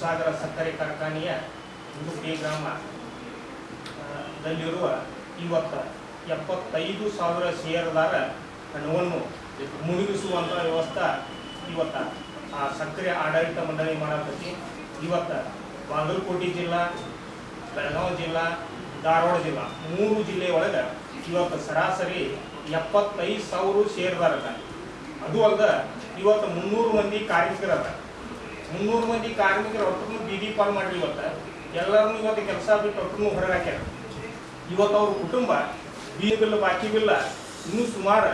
ಶಿವಸಾಗರ ಸಕ್ಕರೆ ಕಾರ್ಖಾನೆಯ ಗುಂಡಿ ಗ್ರಾಮ ದಲ್ಲಿರುವ ಇವತ್ತ ಎಪ್ಪತ್ತೈದು ಸಾವಿರ ಷೇರುದಾರ ಹಣವನ್ನು ಮುಳುಗಿಸುವಂಥ ವ್ಯವಸ್ಥೆ ಇವತ್ತ ಆ ಸಕ್ಕರೆ ಆಡಳಿತ ಮಂಡಳಿ ಮಾಡತೈತಿ ಇವತ್ತ ಬಾಗಲಕೋಟೆ ಜಿಲ್ಲಾ, ಬೆಳಗಾವಿ ಜಿಲ್ಲಾ, ಧಾರವಾಡ ಜಿಲ್ಲಾ ಮೂರು ಜಿಲ್ಲೆ ಒಳಗೆ ಇವತ್ತು ಸರಾಸರಿ ಎಪ್ಪತ್ತೈದು ಸಾವಿರ ಷೇರುದಾರ ಅದ. ಅಲ್ಲದೆ ಇವತ್ತು ಮುನ್ನೂರು ಮಂದಿ ಕಾರ್ಮಿಕರ ಮುನ್ನೂರು ಮಂದಿ ಕಾರ್ಮಿಕರು ಒಟ್ಟು ಬೀದಿ ಪಾಲ್ ಮಾಡಿ ಇವತ್ತು. ಎಲ್ಲರೂ ಇವತ್ತು ಕೆಲಸ ಬಿಟ್ಟು ಒಟ್ಟು ಹೊರಗೆ ಹಾಕ್ಯಾರ. ಇವತ್ತು ಅವ್ರ ಕುಟುಂಬ, ಬೀದಿ ಬಿಲ್ ಬಾಕಿ ಬಿಲ್ಲ ಇನ್ನೂ ಸುಮಾರು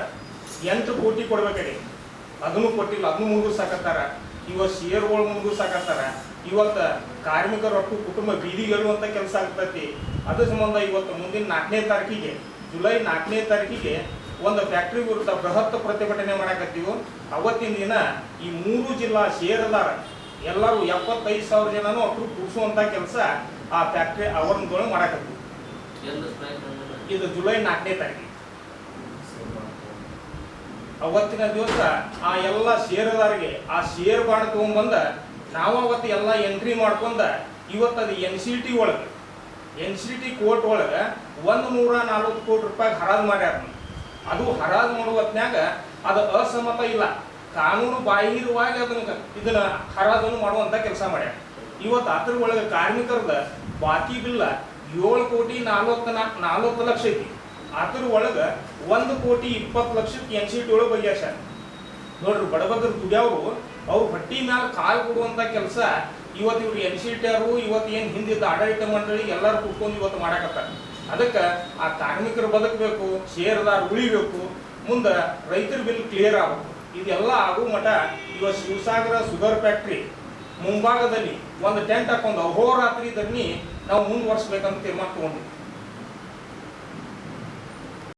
ಎಂಟು ಕೋಟಿ ಕೊಡ್ಬೇಕಡಿ. ಅದನ್ನು ಕೊಟ್ಟಿಲ್ಲ, ಅದನ್ನು ಸಾಕತ್ತಾರ ಇವತ್ತು ಶೇರ್ಗಳು ಸಾಕತ್ತಾರ ಇವತ್ತು ಕಾರ್ಮಿಕರ ಒಟ್ಟು ಕುಟುಂಬ ಬೀದಿಗೆ ಹೇಳುವಂಥ ಕೆಲಸ ಆಗ್ತೈತಿ. ಅದ್ರ ಸಂಬಂಧ ಇವತ್ತು ಮುಂದಿನ ನಾಲ್ಕನೇ ತಾರೀಕಿಗೆ, ಜುಲೈ ನಾಲ್ಕನೇ ತಾರೀಕಿಗೆ ಒಂದು ಫ್ಯಾಕ್ಟ್ರಿ ವಿರುದ್ಧ ಬೃಹತ್ ಪ್ರತಿಭಟನೆ ಮಾಡಾಕತ್ತೀವಿ. ಅವತ್ತಿನ ದಿನ ಈ ಮೂರು ಜಿಲ್ಲಾ ಷೇರುದಾರ ಎಲ್ಲರೂ ಎಪ್ಪತ್ತೈದು ಸಾವಿರ ಜನನು ಒಟ್ಟು ಕೂಡಿಸುವಂತ ಕೆಲಸ ಆ ಫ್ಯಾಕ್ಟ್ರಿ ಆವರಣದೊಳಗೆ ಮಾಡಕತ್ತೀವಿ ಇದು ಜುಲೈ ನಾಲ್ಕನೇ ತಾರೀಕು. ಅವತ್ತಿನ ದಿವಸ ಆ ಎಲ್ಲ ಷೇರುದಾರಿಗೆ ಆ ಷೇರ್ ಬಾಂಡ್ ತಗೊಂಡ್ಬಂದ ನಾವು ಅವತ್ತು ಎಲ್ಲ ಎಂಟ್ರಿ ಮಾಡ್ಕೊಂಡ ಇವತ್ತು ಅದು ಎನ್ ಸಿ ಟಿ ಒಳಗೆ ಎನ್ ಸಿ ಟಿ ಕೋರ್ಟ್ ಒಳಗೆ ಒಂದು ನೂರ ನಲ್ವತ್ತು ಕೋಟಿ ರೂಪಾಯಿ ಹರಾಜು ಮಾಡ್ಯಾರ. ಅದು ಹರಾಜು ಮಾಡುವತ್ನಾಗ ಅದು ಅಸಮ್ಮತ ಇಲ್ಲ. ಕಾನೂನು ಬಾಹಿರವಾಗಿ ಅದನ್ನ ಇದನ್ನ ಹರಾಜನ್ನು ಮಾಡುವಂತ ಕೆಲಸ ಮಾಡ್ಯಾರ. ಇವತ್ತು ಅದ್ರ ಒಳಗೆ ಕಾರ್ಮಿಕರದ ಬಾಕಿ ಬಿಲ್ಲ ಏಳು ಕೋಟಿ ನಾಲ್ವತ್ತು ನಾಲ್ವತ್ತು ಲಕ್ಷ ಐತಿ. ಅದ್ರ ಒಳಗೆ ಒಂದು ಕೋಟಿ ಇಪ್ಪತ್ತು ಲಕ್ಷಕ್ಕೆ ಎನ್ ಸಿ ಟಿ ಒಳಗೆ ಬಗೆಹರ್ಸ್ಯಾರ ನೋಡ್ರಿ ಬಡಬದ್ರ ದುಡಿಯವರು, ಅವ್ರ ಹೊಟ್ಟಿ ಮ್ಯಾಲ ಕಾಲು ಕೊಡುವಂತ ಕೆಲಸ ಇವತ್ತು ಇವ್ರು ಎನ್ ಸಿ ಟಿ ಅವರು, ಇವತ್ತು ಏನು ಹಿಂದಿದ್ದ ಆಡಳಿತ ಮಂಡಳಿ ಎಲ್ಲರೂ ಕೂತ್ಕೊಂಡು ಇವತ್ತು ಮಾಡಾಕತ್ತಾರೆ. ಅದಕ್ಕೆ ಆ ಕಾರ್ಮಿಕರು ಬದುಕಬೇಕು, ಷೇರ್ದಾರ್ ಉಳಿಬೇಕು, ಮುಂದೆ ರೈತರ ಬಿಲ್ ಕ್ಲಿಯರ್ ಆಗಬೇಕು. ಇದೆಲ್ಲ ಆಗೋ ಮಠ ಇವತ್ತು ಶಿವಸಾಗರ ಶುಗರ್ ಫ್ಯಾಕ್ಟ್ರಿ ಮುಂಭಾಗದಲ್ಲಿ ಒಂದು ಟೆಂಟ್ ಹಾಕೊಂಡು ಅಹೋರಾತ್ರಿ ಧರಣಿ ನಾವು ಮುಂದುವರ್ಸ್ಬೇಕಂತ ತೀರ್ಮಾನ ತಗೊಂಡಿದ್ವಿ.